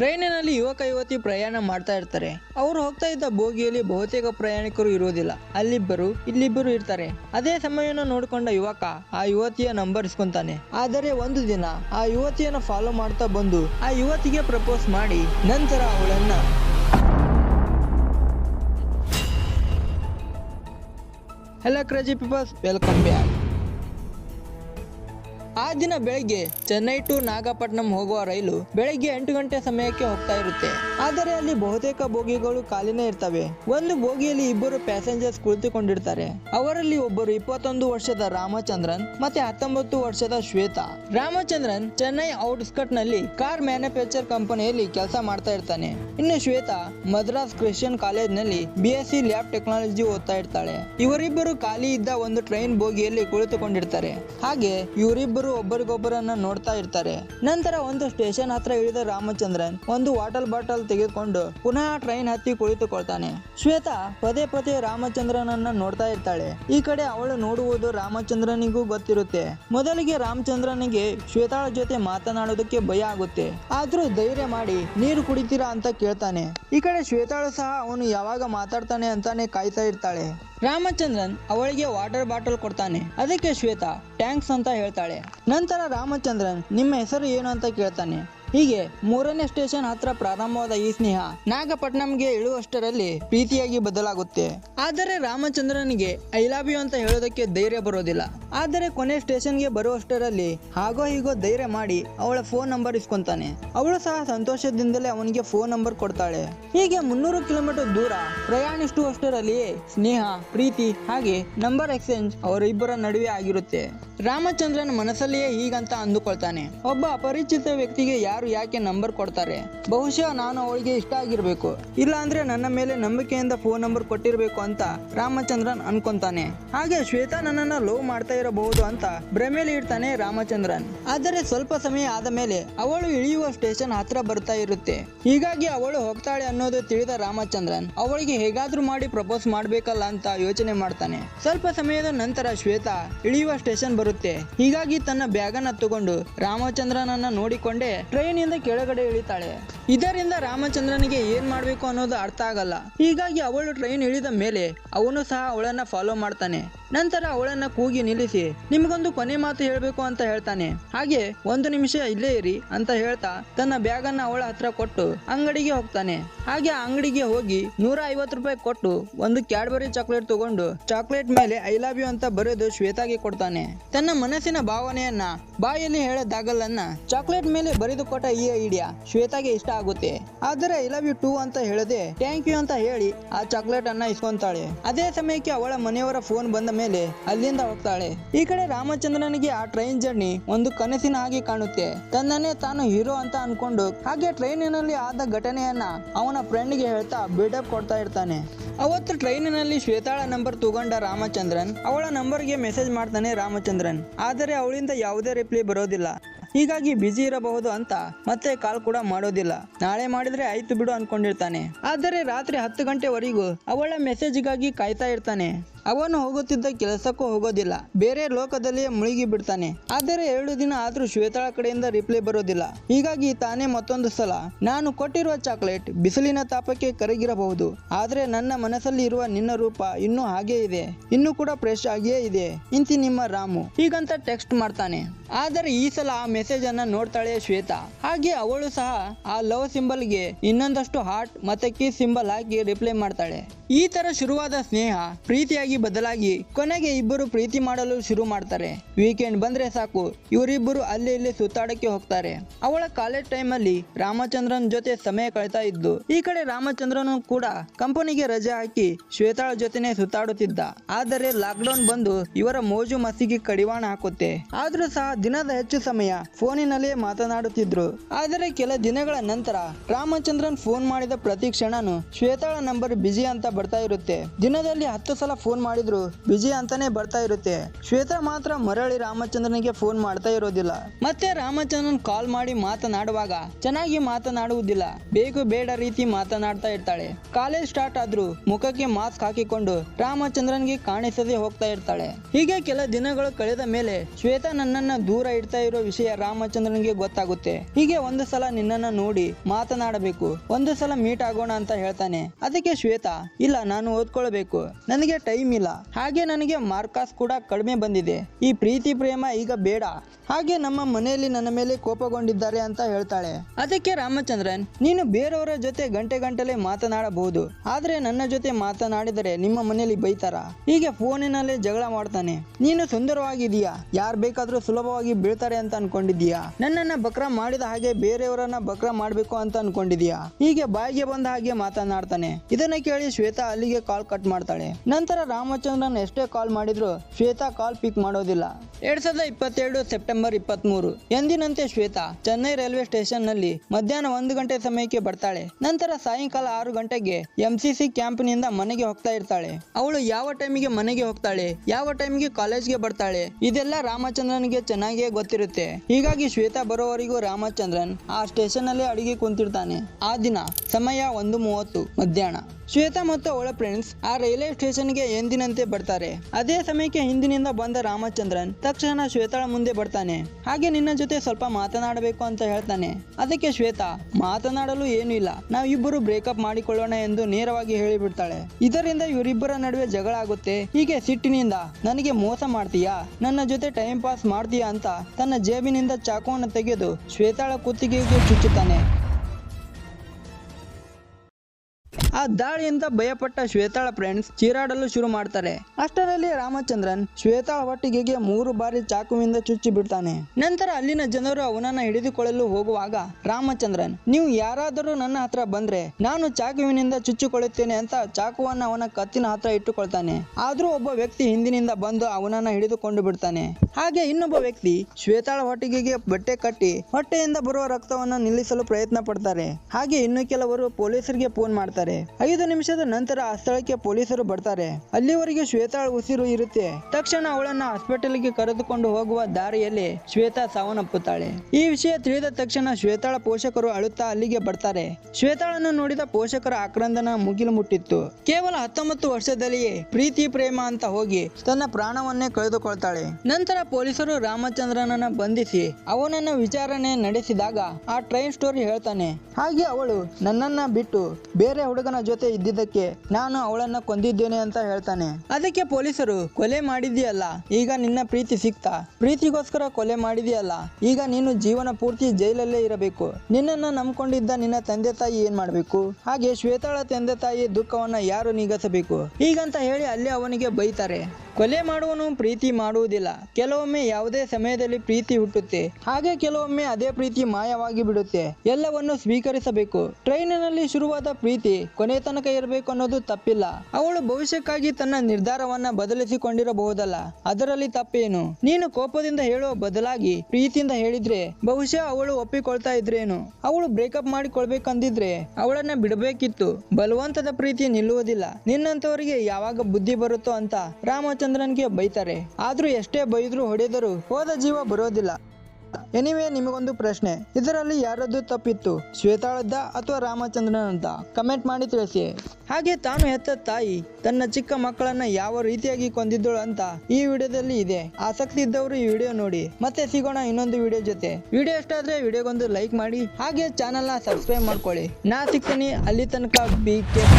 ಟ್ರೈನಿನಲ್ಲಿ ಯುವಕ ಯುವತಿ ಪ್ರಯಾಣ ಮಾಡ್ತಾ ಇರ್ತಾರೆ. ಅವರು ಹೋಗ್ತಾ ಇದ್ದ ಬೋಗಿಯಲ್ಲಿ ಬಹುತೇಕ ಪ್ರಯಾಣಿಕರು ಇರುವುದಿಲ್ಲ. ಅಲ್ಲಿಬ್ಬರು, ಇಲ್ಲಿಬ್ಬರು ಇರ್ತಾರೆ. ಅದೇ ಸಮಯವನ್ನು ನೋಡಿಕೊಂಡ ಯುವಕ ಆ ಯುವತಿಯ ನಂಬರ್ ಇಸ್ಕೊಂತಾನೆ. ಆದರೆ ಒಂದು ದಿನ ಆ ಯುವತಿಯನ್ನು ಫಾಲೋ ಮಾಡ್ತಾ ಬಂದು ಆ ಯುವತಿಗೆ ಪ್ರಪೋಸ್ ಮಾಡಿ, ನಂತರ ಅವಳನ್ನ hello crazy peoples welcome back ದಿನ ಬೆಳಿಗ್ಗೆ ಚೆನ್ನೈ ಟು ನಾಗಪಟ್ಟಣಂ ಹೋಗುವ ರೈಲು ಬೆಳಿಗ್ಗೆ ಎಂಟು ಗಂಟೆ ಸಮಯಕ್ಕೆ ಹೋಗ್ತಾ ಇರುತ್ತೆ. ಆದರೆ ಅಲ್ಲಿ ಬಹುತೇಕ ಬೋಗಿಗಳು ಖಾಲಿನೇ ಇರ್ತವೆ. ಒಂದು ಬೋಗಿಯಲ್ಲಿ ಇಬ್ಬರು ಪ್ಯಾಸೆಂಜರ್ಸ್ ಕುಳಿತುಕೊಂಡಿರ್ತಾರೆ. ಅವರಲ್ಲಿ ಒಬ್ಬರು ಇಪ್ಪತ್ತೊಂದು ವರ್ಷದ ರಾಮಚಂದ್ರನ್ ಮತ್ತೆ ಹತ್ತೊಂಬತ್ತು ವರ್ಷದ ಶ್ವೇತಾ. ರಾಮಚಂದ್ರನ್ ಚೆನ್ನೈ ಔಟ್ಸ್ಕಟ್ನಲ್ಲಿ ಕಾರ್ ಮ್ಯಾನುಫ್ಯಾಕ್ಚರ್ ಕಂಪನಿಯಲ್ಲಿ ಕೆಲಸ ಮಾಡ್ತಾ ಇರ್ತಾನೆ. ಇನ್ನು ಶ್ವೇತಾ ಮದ್ರಾಸ್ ಕ್ರಿಶ್ಚಿಯನ್ ಕಾಲೇಜ್ನಲ್ಲಿ ಬಿಎಸ್ಸಿ ಲ್ಯಾಬ್ ಟೆಕ್ನಾಲಜಿ ಓದ್ತಾ ಇರ್ತಾಳೆ. ಇವರಿಬ್ಬರು ಖಾಲಿ ಇದ್ದ ಒಂದು ಟ್ರೈನ್ ಬೋಗಿಯಲ್ಲಿ ಕುಳಿತುಕೊಂಡಿರ್ತಾರೆ. ಹಾಗೆ ಇವರಿಬ್ಬರು ಒಬ್ಬರಿಗೊಬ್ಬರನ್ನ ನೋಡ್ತಾ ಇರ್ತಾರೆ. ನಂತರ ಒಂದು ಸ್ಟೇಷನ್ ಹತ್ರ ಇಳಿದ ರಾಮಚಂದ್ರನ್ ಒಂದು ವಾಟರ್ ಬಾಟಲ್ ತೆಗೆದುಕೊಂಡು ಪುನಃ ಟ್ರೈನ್ ಹತ್ತಿ ಕುಳಿತುಕೊಳ್ತಾನೆ. ಶ್ವೇತಾ ಪದೇ ಪದೇ ರಾಮಚಂದ್ರನನ್ನ ನೋಡ್ತಾ ಇರ್ತಾಳೆ. ಈ ಕಡೆ ಅವಳು ನೋಡುವುದು ರಾಮಚಂದ್ರನಿಗೂ ಗೊತ್ತಿರುತ್ತೆ. ಮೊದಲಿಗೆ ರಾಮಚಂದ್ರನಿಗೆ ಶ್ವೇತಾಳ ಜೊತೆ ಮಾತನಾಡೋದಕ್ಕೆ ಭಯ ಆಗುತ್ತೆ. ಆದ್ರೂ ಧೈರ್ಯ ಮಾಡಿ ನೀರು ಕುಡಿತೀರಾ ಅಂತ ಕೇಳ್ತಾನೆ. ಈ ಕಡೆ ಶ್ವೇತಾಳು ಸಹ ಅವನು ಯಾವಾಗ ಮಾತಾಡ್ತಾನೆ ಅಂತಾನೆ ಕಾಯ್ತಾ ಇರ್ತಾಳೆ. ರಾಮಚಂದ್ರನ್ ಅವಳಿಗೆ ವಾಟರ್ ಬಾಟಲ್ ಕೊಡ್ತಾನೆ. ಅದಕ್ಕೆ ಶ್ವೇತಾ ಟ್ಯಾಂಕ್ಸ್ ಅಂತ ಹೇಳ್ತಾಳೆ. ನಂತರ ರಾಮಚಂದ್ರನ್, ನಿಮ್ಮ ಹೆಸರು ಏನು? ಅಂತ ಕೇಳ್ತಾನೆ. ಹೀಗೆ ಮೂರನೇ ಸ್ಟೇಷನ್ ಹತ್ರ ಪ್ರಾರಂಭವಾದ ಈ ಸ್ನೇಹ ನಾಗಪಟ್ಟಣಂಗೆ ಇಳುವಷ್ಟರಲ್ಲಿ ಪ್ರೀತಿಯಾಗಿ ಬದಲಾಗುತ್ತೆ. ಆದರೆ ರಾಮಚಂದ್ರನಿಗೆ, ಐ ಲವ್ ಯು ಅಂತ ಹೇಳೋದಕ್ಕೆ ಧೈರ್ಯ ಬರೋದಿಲ್ಲ. ಆದರೆ ಕೊನೆ ಸ್ಟೇಷನ್ಗೆ ಬರುವಷ್ಟರಲ್ಲಿ ಹಾಗೋ ಹೀಗೋ ಧೈರ್ಯ ಮಾಡಿ ಅವಳ ಫೋನ್ ನಂಬರ್ ಇಸ್ಕೊಂತಾನೆ. ಅವಳು ಸಹ ಸಂತೋಷದಿಂದಲೇ ಅವನಿಗೆ ಫೋನ್ ನಂಬರ್ ಕೊಡ್ತಾಳೆ. ಹೀಗೆ ಮುನ್ನೂರು ಕಿಲೋಮೀಟರ್ ದೂರ ಪ್ರಯಾಣಿಸುವಷ್ಟರಲ್ಲಿಯೇ ಸ್ನೇಹ, ಪ್ರೀತಿ ಹಾಗೆ ನಂಬರ್ ಎಕ್ಸ್ಚೇಂಜ್ ಅವರಿಬ್ಬರ ನಡುವೆ ಆಗಿರುತ್ತೆ. ರಾಮಚಂದ್ರನ್ ಮನಸ್ಸಲ್ಲಿಯೇ ಹೀಗಂತ ಅಂದುಕೊಳ್ತಾನೆ. ಒಬ್ಬ ಅಪರಿಚಿತ ವ್ಯಕ್ತಿಗೆ ಯಾರು ಯಾಕೆ ನಂಬರ್ ಕೊಡ್ತಾರೆ? ಬಹುಶಃ ನಾನು ಅವಳಿಗೆ ಇಷ್ಟ ಆಗಿರ್ಬೇಕು. ಇಲ್ಲ ಅಂದ್ರೆ ನನ್ನ ಮೇಲೆ ನಂಬಿಕೆಯಿಂದ ಫೋನ್ ನಂಬರ್ ಕೊಟ್ಟಿರ್ಬೇಕು ಅಂತ ರಾಮಚಂದ್ರನ್ ಅನ್ಕೊಂತಾನೆ. ಹಾಗೆ ಶ್ವೇತಾ ನನ್ನನ್ನ ಲವ್ ಮಾಡ್ತಾ ಇರಬಹುದು ಅಂತ ಭ್ರಮೆಯಲ್ಲಿ ಇಡ್ತಾನೆ ರಾಮಚಂದ್ರನ್. ಆದರೆ ಸ್ವಲ್ಪ ಸಮಯ ಆದ ಮೇಲೆ ಅವಳು ಇಳಿಯುವ ಸ್ಟೇಷನ್ ಹತ್ರ ಬರ್ತಾ ಇರುತ್ತೆ. ಹೀಗಾಗಿ ಅವಳು ಹೋಗ್ತಾಳೆ ಅನ್ನೋದು ತಿಳಿದ ರಾಮಚಂದ್ರನ್ ಅವಳಿಗೆ ಹೇಗಾದ್ರೂ ಮಾಡಿ ಪ್ರಪೋಸ್ ಮಾಡ್ಬೇಕಲ್ಲ ಅಂತ ಯೋಚನೆ ಮಾಡ್ತಾನೆ. ಸ್ವಲ್ಪ ಸಮಯದ ನಂತರ ಶ್ವೇತಾ ಇಳಿಯುವ ಸ್ಟೇಷನ್ ಬರುತ್ತೆ ಹೀಗಾಗಿ ತನ್ನ ಬ್ಯಾಗನ್ನ ತಗೊಂಡು ರಾಮಚಂದ್ರನನ್ನ ನೋಡಿಕೊಂಡೇ ಟ್ರೈನ್ ಇಂದ ಕೆಳಗಡೆ ಇಳಿತಾಳೆ. ಇದರಿಂದ ರಾಮಚಂದ್ರನಿಗೆ ಏನ್ ಮಾಡ್ಬೇಕು ಅನ್ನೋದು ಅರ್ಥ ಆಗಲ್ಲ. ಹೀಗಾಗಿ ಅವಳು ಟ್ರೈನ್ ಇಳಿದ ಮೇಲೆ ಅವನು ಸಹ ಅವಳನ್ನ ಫಾಲೋ ಮಾಡ್ತಾನೆ. ನಂತರ ಅವಳನ್ನ ಕೂಗಿ ನಿಲ್ಲಿಸಿ, ನಿಮಗೊಂದು ಕೊನೆ ಮಾತು ಹೇಳಬೇಕು ಅಂತ ಹೇಳ್ತಾನೆ. ಹಾಗೆ ಒಂದು ನಿಮಿಷ ಇಲ್ಲೇ ಇರಿ ಅಂತ ಹೇಳ್ತಾ ತನ್ನ ಬ್ಯಾಗ್ ಅನ್ನ ಅವಳ ಹತ್ರ ಕೊಟ್ಟು ಅಂಗಡಿಗೆ ಹೋಗ್ತಾನೆ. ಹಾಗೆ ಅಂಗಡಿಗೆ ಹೋಗಿ ನೂರ ಐವತ್ತು ರೂಪಾಯಿ ಕೊಟ್ಟು ಒಂದು ಕ್ಯಾಡ್ಬರಿ ಚಾಕ್ಲೇಟ್ ತಗೊಂಡು ಚಾಕ್ಲೇಟ್ ಮೇಲೆ ಐ ಲವ್ ಯು ಅಂತ ಬರೆದು ಶ್ವೇತಾಗೆ ಕೊಡ್ತಾನೆ. ತನ್ನ ಮನಸ್ಸಿನ ಭಾವನೆಯನ್ನ ಬಾಯಲ್ಲಿ ಹೇಳದಾಗಲನ್ನ ಚಾಕ್ಲೇಟ್ ಮೇಲೆ ಬರೆದು ಕೊಟ್ಟ ಈ ಐಡಿಯಾ ಶ್ವೇತಾಗೆ ಇಷ್ಟ ಆಗುತ್ತೆ. ಆದರೆ ಐ ಲವ್ ಯು ಟೂ ಅಂತ ಹೇಳದೆ ಥ್ಯಾಂಕ್ ಯು ಅಂತ ಹೇಳಿ ಆ ಚಾಕ್ಲೇಟ್ ಅನ್ನ ಇಸ್ಕೊಂತಾಳೆ. ಅದೇ ಸಮಯಕ್ಕೆ ಅವಳ ಮನೆಯವರ ಫೋನ್ ಬಂದ ಮೇಲೆ ಅಲ್ಲಿಂದ ಹೋಗ್ತಾಳೆ. ಈ ಕಡೆ ರಾಮಚಂದ್ರನಿಗೆ ಆ ಟ್ರೈನ್ ಜರ್ನಿ ಒಂದು ಕನಸಿನ ಹಾಗೆ ಕಾಣುತ್ತೆ. ತನ್ನನ್ನೇ ತಾನು ಹೀರೋ ಅಂತ ಅನ್ಕೊಂಡು, ಹಾಗೆ ಟ್ರೈನಿನಲ್ಲಿ ಆದ ಘಟನೆಯನ್ನ ಅವನ ಫ್ರೆಂಡ್ಗೆ ಹೇಳ್ತಾ ಬಿಲ್ಡಪ್ ಕೊಡ್ತಾ ಇರ್ತಾನೆ. ಅವತ್ತು ಟ್ರೈನಿನಲ್ಲಿ ಶ್ವೇತಾಳ ನಂಬರ್ ತಗೊಂಡ ರಾಮಚಂದ್ರನ್, ಅವಳ ನಂಬರ್ಗೆ ಮೆಸೇಜ್ ಮಾಡ್ತಾನೆ ರಾಮಚಂದ್ರನ್. ಆದರೆ ಅವಳಿಂದ ಯಾವುದೇ ರಿಪ್ಲೈ ಬರೋದಿಲ್ಲ. ಹೀಗಾಗಿ ಬಿಜಿ ಇರಬಹುದು ಅಂತ ಮತ್ತೆ ಕಾಲ್ ಕೂಡ ಮಾಡೋದಿಲ್ಲ. ನಾಳೆ ಮಾಡಿದ್ರೆ ಆಯ್ತು ಬಿಡು ಅನ್ಕೊಂಡಿರ್ತಾನೆ. ಆದರೆ ರಾತ್ರಿ ಹತ್ತು ಗಂಟೆವರೆಗೂ ಅವಳ ಮೆಸೇಜ್ಗಾಗಿ ಕಾಯ್ತಾ ಇರ್ತಾನೆ. ಅವನು ಹೋಗುತ್ತಿದ್ದ ಕೆಲಸಕ್ಕೂ ಹೋಗೋದಿಲ್ಲ. ಬೇರೆ ಲೋಕದಲ್ಲಿಯೇ ಮುಳುಗಿ ಬಿಡ್ತಾನೆ. ಆದರೆ ಎರಡು ದಿನ ಆದ್ರೂ ಶ್ವೇತಾಳ ಕಡೆಯಿಂದ ರಿಪ್ಲೈ ಬರೋದಿಲ್ಲ. ಹೀಗಾಗಿ ತಾನೇ ಮತ್ತೊಂದು ಸಲ, ನಾನು ಕೊಟ್ಟಿರುವ ಚಾಕ್ಲೇಟ್ ಬಿಸಿಲಿನ ತಾಪಕ್ಕೆ ಕರಗಿರಬಹುದು. ಆದ್ರೆ ನನ್ನ ಮನಸ್ಸಲ್ಲಿ ಇರುವ ನಿನ್ನ ರೂಪ ಇನ್ನೂ ಹಾಗೇ ಇದೆ. ಇನ್ನೂ ಕೂಡ ಫ್ರೆಶ್ ಆಗಿಯೇ ಇದೆ. ಇಂತಿ ನಿಮ್ಮ ರಾಮು. ಹೀಗಂತ ಟೆಕ್ಸ್ಟ್ ಮಾಡ್ತಾನೆ. ಆದರೆ ಈ ಸಲ ಆ ಮೆಸೇಜ್ ಅನ್ನ ನೋಡ್ತಾಳೆ ಶ್ವೇತಾ. ಹಾಗೆ ಅವಳು ಸಹ ಆ ಲವ್ ಸಿಂಬಲ್ಗೆ ಇನ್ನೊಂದಷ್ಟು ಹಾರ್ಟ್ ಮತ್ತೆ ಕೀ ಸಿಂಬಲ್ ಹಾಕಿ ರಿಪ್ಲೈ ಮಾಡ್ತಾಳೆ. ಈ ತರ ಶುರುವಾದ ಸ್ನೇಹ ಪ್ರೀತಿಯಾಗಿ ಬದಲಾಗಿ ಕೊನೆಗೆ ಇಬ್ಬರು ಪ್ರೀತಿ ಮಾಡಲು ಶುರು ಮಾಡ್ತಾರೆ. ವೀಕೆಂಡ್ ಬಂದ್ರೆ ಸಾಕು. ಇವರಿಬ್ಬರು ಅಲ್ಲಿ ಇಲ್ಲಿ ಸುತ್ತಾಡಕ್ಕೆ ಹೋಗ್ತಾರೆ. ಅವಳ ಕಾಲೇಜ್ ಟೈಮ್ ಅಲ್ಲಿ ರಾಮಚಂದ್ರನ್ ಜೊತೆ ಸಮಯ ಕಳೀತಾ ಇದ್ದು, ಈ ಕಡೆ ರಾಮಚಂದ್ರನು ಕೂಡ ಕಂಪನಿಗೆ ರಜೆ ಹಾಕಿ ಶ್ವೇತಾಳ ಜೊತೆನೆ ಸುತ್ತಾಡುತ್ತಿದ್ದ. ಆದರೆ ಲಾಕ್ಡೌನ್ ಬಂದು ಇವರ ಮೋಜು ಮಸಿಗೆ ಕಡಿವಾಣ ಹಾಕುತ್ತೆ. ಆದ್ರೂ ಸಹ ದಿನದ ಹೆಚ್ಚು ಸಮಯ ಫೋನಿನಲ್ಲೇ ಮಾತನಾಡುತ್ತಿದ್ರು. ಆದರೆ ಕೆಲ ದಿನಗಳ ನಂತರ ರಾಮಚಂದ್ರನ್ ಫೋನ್ ಮಾಡಿದ ಪ್ರತಿ ಕ್ಷಣನು ಶ್ವೇತಾಳ ನಂಬರ್ ಬಿಜಿ ಅಂತ ಬರ್ತಾ ಇರುತ್ತೆ. ದಿನದಲ್ಲಿ ಹತ್ತು ಸಲ ಫೋನ್ ಮಾಡಿದ್ರು ಬಿಜಿ ಅಂತಾನೆ ಬರ್ತಾ ಇರುತ್ತೆ. ಶ್ವೇತಾ ಮಾತ್ರ ಮರಳಿ ರಾಮಚಂದ್ರನಿಗೆ ಫೋನ್ ಮಾಡ್ತಾ ಇರೋದಿಲ್ಲ. ಮತ್ತೆ ರಾಮಚಂದ್ರನ್ ಕಾಲ್ ಮಾಡಿ ಮಾತನಾಡುವಾಗ ಚೆನ್ನಾಗಿ ಮಾತನಾಡುವುದಿಲ್ಲ. ಬೇಕು ಬೇಡ ರೀತಿ ಮಾತನಾಡ್ತಾ ಇರ್ತಾಳೆ. ಕಾಲೇಜ್ ಸ್ಟಾರ್ಟ್ ಆದ್ರೂ ಮುಖಕ್ಕೆ ಮಾಸ್ಕ್ ಹಾಕಿಕೊಂಡು ರಾಮಚಂದ್ರನ್ಗೆ ಕಾಣಿಸದೆ ಹೋಗ್ತಾ ಇರ್ತಾಳೆ. ಹೀಗೆ ಕೆಲ ದಿನಗಳು ಕಳೆದ ಮೇಲೆ ಶ್ವೇತಾ ನನ್ನನ್ನ ದೂರ ಇಡ್ತಾ ಇರೋ ವಿಷಯ ರಾಮಚಂದ್ರನ್ಗೆ ಗೊತ್ತಾಗುತ್ತೆ. ಹೀಗೆ ಒಂದು ಸಲ ನಿನ್ನನ್ನ ನೋಡಿ ಮಾತನಾಡಬೇಕು. ಒಂದು ಸಲ ಮೀಟ್ ಆಗೋಣ ಅಂತ ಹೇಳ್ತಾನೆ. ಅದಕ್ಕೆ ಶ್ವೇತಾ ಇಲ್ಲ, ನಾನು ಓದ್ಕೊಳ್ಬೇಕು. ನನಗೆ ಟೈಮ್ ಇಲ್ಲ. ಹಾಗೆ ನನಗೆ ಮಾರ್ಕಾಸ್ ಕೂಡ ಕಡಿಮೆ ಬಂದಿದೆ. ಈ ಪ್ರೀತಿ ಪ್ರೇಮ ಈಗ ಬೇಡ. ಹಾಗೆ ನಮ್ಮ ಮನೆಯಲ್ಲಿ ನನ್ನ ಮೇಲೆ ಕೋಪಗೊಂಡಿದ್ದಾರೆ ಅಂತ ಹೇಳ್ತಾಳೆ. ಅದಕ್ಕೆ ರಾಮಚಂದ್ರನ್, ನೀನು ಬೇರೆಯವರ ಜೊತೆ ಗಂಟೆ ಗಂಟಲೆ ಮಾತನಾಡಬಹುದು. ಆದ್ರೆ ನನ್ನ ಜೊತೆ ಮಾತನಾಡಿದರೆ ನಿಮ್ಮ ಮನೆಯಲ್ಲಿ ಬೈತಾರ? ಹೀಗೆ ಫೋನಿನಲ್ಲೇ ಜಗಳ ಮಾಡ್ತಾನೆ. ನೀನು ಸುಂದರವಾಗಿದೀಯಾ ಯಾರು ಬೇಕಾದ್ರೂ ಸುಲಭವಾಗಿ ಬೀಳ್ತಾರೆ ಅಂತ ಅನ್ಕೊಂಡಿದೀಯಾ ನನ್ನನ್ನ ಬಕ್ರ ಮಾಡಿದ ಹಾಗೆ ಬೇರೆಯವರನ್ನ ಬಕ್ರ ಮಾಡ್ಬೇಕು ಅಂತ ಅನ್ಕೊಂಡಿದೀಯಾ ಹೀಗೆ ಬಾಯಿಗೆ ಬಂದ ಹಾಗೆ ಮಾತನಾಡ್ತಾನೆ. ಇದನ್ನ ಕೇಳಿ ಶ್ವೇತಾ ಅಲ್ಲಿಗೆ ಕಾಲ್ ಕಟ್ ಮಾಡ್ತಾಳೆ. ನಂತರ ರಾಮಚಂದ್ರನ್ ಎಷ್ಟೇ ಕಾಲ್ ಮಾಡಿದ್ರು ಶ್ವೇತಾ ಕಾಲ್ ಪಿಕ್ ಮಾಡೋದಿಲ್ಲ. ಎರಡ್ ಸಾವಿರದ ಇಪ್ಪತ್ತೆರಡು ಸೆಪ್ಟೆಂಬರ್ ಇಪ್ಪತ್ಮೂರು ಎಂದಿನಂತೆ ಶ್ವೇತಾ ಚೆನ್ನೈ ರೈಲ್ವೆ ಸ್ಟೇಷನ್ನಲ್ಲಿ ಮಧ್ಯಾಹ್ನ ಒಂದು ಗಂಟೆ ಸಮಯಕ್ಕೆ ಬರ್ತಾಳೆ. ನಂತರ ಸಾಯಂಕಾಲ ಆರು ಗಂಟೆಗೆ ಎಂಸಿಸಿ ಕ್ಯಾಂಪ್ನಿಂದ ಮನೆಗೆ ಹೋಗ್ತಾ ಇರ್ತಾಳೆ. ಅವಳು ಯಾವ ಟೈಮಿಗೆ ಮನೆಗೆ ಹೋಗ್ತಾಳೆ, ಯಾವ ಟೈಮಿಗೆ ಕಾಲೇಜ್ಗೆ ಬರ್ತಾಳೆ, ಇದೆಲ್ಲ ರಾಮಚಂದ್ರನ್ಗೆ ಚೆನ್ನಾಗಿ ಗೊತ್ತಿರುತ್ತೆ. ಹೀಗಾಗಿ ಶ್ವೇತಾ ಬರೋವರೆಗೂ ರಾಮಚಂದ್ರನ್ ಆ ಸ್ಟೇಷನ್ ಅಲ್ಲಿ ಅಡಿಗೆ ಕುಂತಿರ್ತಾನೆ. ಆ ದಿನ ಸಮಯ ಒಂದು ಮೂವತ್ತು, ಮಧ್ಯಾಹ್ನ. ಶ್ವೇತಾ ಮತ್ತು ಅವಳ ಫ್ರೆಂಡ್ಸ್ ಆ ರೈಲ್ವೆ ಸ್ಟೇಷನ್ಗೆ ಎಂದಿನಂತೆ ಬರ್ತಾರೆ. ಅದೇ ಸಮಯಕ್ಕೆ ಹಿಂದಿನಿಂದ ಬಂದ ರಾಮಚಂದ್ರನ್ ತಕ್ಷಣ ಶ್ವೇತಾಳ ಮುಂದೆ ಬರ್ತಾನೆ. ಹಾಗೆ ನಿನ್ನ ಜೊತೆ ಸ್ವಲ್ಪ ಮಾತನಾಡಬೇಕು ಅಂತ ಹೇಳ್ತಾನೆ. ಅದಕ್ಕೆ ಶ್ವೇತಾ, ಮಾತನಾಡಲು ಏನೂ ಇಲ್ಲ. ನಾವಿಬ್ಬರು ಬ್ರೇಕಪ್ ಮಾಡಿಕೊಳ್ಳೋಣ ಎಂದು ನೇರವಾಗಿ ಹೇಳಿಬಿಡ್ತಾಳೆ. ಇದರಿಂದ ಇವರಿಬ್ಬರ ನಡುವೆ ಜಗಳ ಆಗುತ್ತೆ. ಹೀಗೆ ಸಿಟ್ಟಿನಿಂದ, ನನಗೆ ಮೋಸ ಮಾಡ್ತೀಯಾ? ನನ್ನ ಜೊತೆ ಟೈಮ್ ಪಾಸ್ ಮಾಡ್ತೀಯಾ? ಅಂತ ತನ್ನ ಜೇಬಿನಿಂದ ಚಾಕುವನ್ನು ತೆಗೆದು ಶ್ವೇತಾಳ ಕುತ್ತಿಗೆಗೆ ಚುಚ್ಚುತ್ತಾನೆ. ಆ ದಾಳಿಯಿಂದ ಭಯಪಟ್ಟ ಶ್ವೇತಾಳ ಫ್ರೆಂಡ್ಸ್ ಚೀರಾಡಲು ಶುರು ಮಾಡ್ತಾರೆ. ಅಷ್ಟರಲ್ಲಿ ರಾಮಚಂದ್ರನ್ ಶ್ವೇತಾಳ ಹೊಟ್ಟಿಗೆಗೆ ಮೂರು ಬಾರಿ ಚಾಕುವಿಂದ ಚುಚ್ಚಿ ಬಿಡ್ತಾನೆ. ನಂತರ ಅಲ್ಲಿನ ಜನರು ಅವನನ್ನ ಹಿಡಿದುಕೊಳ್ಳಲು ಹೋಗುವಾಗ, ರಾಮಚಂದ್ರನ್, ನೀವು ಯಾರಾದರೂ ನನ್ನ ಹತ್ರ ಬಂದ್ರೆ ನಾನು ಚಾಕುವಿನಿಂದ ಚುಚ್ಚಿಕೊಳ್ಳುತ್ತೇನೆ ಅಂತ ಚಾಕುವನ್ನ ಅವನ ಕತ್ತಿನ ಹತ್ರ ಇಟ್ಟುಕೊಳ್ತಾನೆ. ಆದ್ರೂ ಒಬ್ಬ ವ್ಯಕ್ತಿ ಹಿಂದಿನಿಂದ ಬಂದು ಅವನನ್ನ ಹಿಡಿದುಕೊಂಡು ಬಿಡ್ತಾನೆ. ಹಾಗೆ ಇನ್ನೊಬ್ಬ ವ್ಯಕ್ತಿ ಶ್ವೇತಾಳ ಹೊಟ್ಟಿಗೆಗೆ ಬಟ್ಟೆ ಕಟ್ಟಿ ಹೊಟ್ಟೆಯಿಂದ ಬರುವ ರಕ್ತವನ್ನು ನಿಲ್ಲಿಸಲು ಪ್ರಯತ್ನ ಪಡ್ತಾರೆ. ಹಾಗೆ ಇನ್ನು ಕೆಲವರು ಪೊಲೀಸರಿಗೆ ಫೋನ್ ಮಾಡ್ತಾರೆ. ಐದು ನಿಮಿಷದ ನಂತರ ಆ ಸ್ಥಳಕ್ಕೆ ಪೊಲೀಸರು ಬರ್ತಾರೆ. ಅಲ್ಲಿವರೆಗೆ ಶ್ವೇತಾಳ ಉಸಿರು ಇರುತ್ತೆ. ತಕ್ಷಣ ಅವಳನ್ನ ಹಾಸ್ಪಿಟಲ್ಗೆ ಕರೆದುಕೊಂಡು ಹೋಗುವ ದಾರಿಯಲ್ಲಿ ಶ್ವೇತಾ ಸಾವನ್ನಪ್ಪುತ್ತಾಳೆ. ಈ ವಿಷಯ ತಿಳಿದ ತಕ್ಷಣ ಶ್ವೇತಾಳ ಪೋಷಕರು ಅಳುತ್ತಾ ಅಲ್ಲಿಗೆ ಬರ್ತಾರೆ. ಶ್ವೇತಾಳನ್ನು ನೋಡಿದ ಪೋಷಕರ ಆಕ್ರಂದನ ಮುಗಿಲು ಮುಟ್ಟಿತ್ತು. ಕೇವಲ ಹತ್ತೊಂಬತ್ತು ವರ್ಷದಲ್ಲಿಯೇ ಪ್ರೀತಿ, ಪ್ರೇಮ ಅಂತ ಹೋಗಿ ತನ್ನ ಪ್ರಾಣವನ್ನೇ ಕಳೆದುಕೊಳ್ತಾಳೆ. ನಂತರ ಪೊಲೀಸರು ರಾಮಚಂದ್ರನನ್ನ ಬಂಧಿಸಿ ಅವನನ್ನ ವಿಚಾರಣೆ ನಡೆಸಿದಾಗ ಆ ಟ್ರೈನ್ ಸ್ಟೋರಿ ಹೇಳ್ತಾನೆ. ಹಾಗೆ ಅವಳು ನನ್ನನ್ನ ಬಿಟ್ಟು ಬೇರೆ ಹುಡುಗನ ಜೊತೆ ಇದ್ದಿದ್ದಕ್ಕೆ ನಾನು ಅವಳನ್ನ ಕೊಂದಿದ್ದೇನೆ ಅಂತ ಹೇಳ್ತಾನೆ. ಅದಕ್ಕೆ ಪೊಲೀಸರು, ಕೊಲೆ ಮಾಡಿದ್ಯಲ್ಲ ಈಗ ನಿನ್ನ ಪ್ರೀತಿ ಸಿಕ್ತಾ ಪ್ರೀತಿಗೋಸ್ಕರ ಕೊಲೆ ಮಾಡಿದ್ಯಲ್ಲ ಈಗ ನೀನು ಜೀವನ ಪೂರ್ತಿ ಜೈಲಲ್ಲೇ ಇರಬೇಕು. ನಿನ್ನನ್ನ ನಂಬ್ಕೊಂಡಿದ್ದ ನಿನ್ನ ತಂದೆ ತಾಯಿ ಏನ್ ಮಾಡ್ಬೇಕು? ಹಾಗೆ ಶ್ವೇತಾಳ ತಂದೆ ತಾಯಿ ದುಃಖವನ್ನ ಯಾರು ನೀಗಿಸಬೇಕು? ಹೀಗಂತ ಹೇಳಿ ಅಲ್ಲಿ ಅವನಿಗೆ ಬೈತಾರೆ. ಕೊಲೆ ಮಾಡುವನು ಪ್ರೀತಿ ಮಾಡುವುದಿಲ್ಲ. ಕೆಲವೊಮ್ಮೆ ಯಾವುದೇ ಸಮಯದಲ್ಲಿ ಪ್ರೀತಿ ಹುಟ್ಟುತ್ತೆ. ಹಾಗೆ ಕೆಲವೊಮ್ಮೆ ಅದೇ ಪ್ರೀತಿ ಮಾಯವಾಗಿ ಬಿಡುತ್ತೆ. ಎಲ್ಲವನ್ನು ಸ್ವೀಕರಿಸಬೇಕು. ಟ್ರೈನಿನಲ್ಲಿ ಶುರುವಾದ ಪ್ರೀತಿ ಕೊನೆ ತನಕ ಇರಬೇಕು ಅನ್ನೋದು ತಪ್ಪಿಲ್ಲ. ಅವಳು ಭವಿಷ್ಯಕ್ಕಾಗಿ ತನ್ನ ನಿರ್ಧಾರವನ್ನ ಬದಲಿಸಿಕೊಂಡಿರಬಹುದಲ್ಲ. ಅದರಲ್ಲಿ ತಪ್ಪೇನು? ನೀನು ಕೋಪದಿಂದ ಹೇಳುವ ಬದಲಾಗಿ, ಪ್ರೀತಿಯಿಂದ ಹೇಳಿದ್ರೆ ಬಹುಶಃ ಅವಳು ಒಪ್ಪಿಕೊಳ್ತಾ ಇದ್ರೇನು? ಅವಳು ಬ್ರೇಕಪ್ ಮಾಡಿಕೊಳ್ಬೇಕಂದಿದ್ರೆ ಅವಳನ್ನ ಬಿಡಬೇಕಿತ್ತು. ಬಲವಂತದ ಪ್ರೀತಿ ನಿಲ್ಲುವುದಿಲ್ಲ. ನಿನ್ನಂತವರಿಗೆ ಯಾವಾಗ ಬುದ್ಧಿ ಬರುತ್ತೋ ಅಂತ ರಾಮಚಂದ್ರನ್ಗೆ ಬೈತಾರೆ. ಆದ್ರೂ ಎಷ್ಟೇ ಬೈದ್ರು ಹೊಡೆದರೂ ಹೋದ ಜೀವ ಬರೋದಿಲ್ಲ. ಎನಿವೆ ನಿಮಗೊಂದು ಪ್ರಶ್ನೆ. ಇದರಲ್ಲಿ ಯಾರದ್ದು ತಪ್ಪಿತ್ತು? ಶ್ವೇತಾಳದ್ದ ಅಥವಾ ರಾಮಚಂದ್ರನದ್ದ? ಕಮೆಂಟ್ ಮಾಡಿ ತಿಳಿಸಿ. ಹಾಗೆ ತಾನು ಹೆತ್ತ ತಾಯಿ, ತನ್ನ ಚಿಕ್ಕ ಮಕ್ಕಳನ್ನ ಯಾವ ರೀತಿಯಾಗಿ ಕೊಂದಿದ್ದಳು ಅಂತ ಈ ವಿಡಿಯೋದಲ್ಲಿ ಇದೆ. ಆಸಕ್ತಿ ಇದ್ದವರು ಈ ವಿಡಿಯೋ ನೋಡಿ. ಮತ್ತೆ ಸಿಗೋಣ ಇನ್ನೊಂದು ವಿಡಿಯೋ ಜೊತೆ. ವಿಡಿಯೋ ಇಷ್ಟ ಆದ್ರೆ ವಿಡಿಯೋಗೊಂದು ಲೈಕ್ ಮಾಡಿ, ಹಾಗೆ ಚಾನೆಲ್ನ ಸಬ್ಸ್ಕ್ರೈಬ್ ಮಾಡ್ಕೊಳ್ಳಿ. ನಾ ಸಿಗ್ತೀನಿ ಅಲ್ಲಿ ತನಕ ಬಿ ಕೇರ್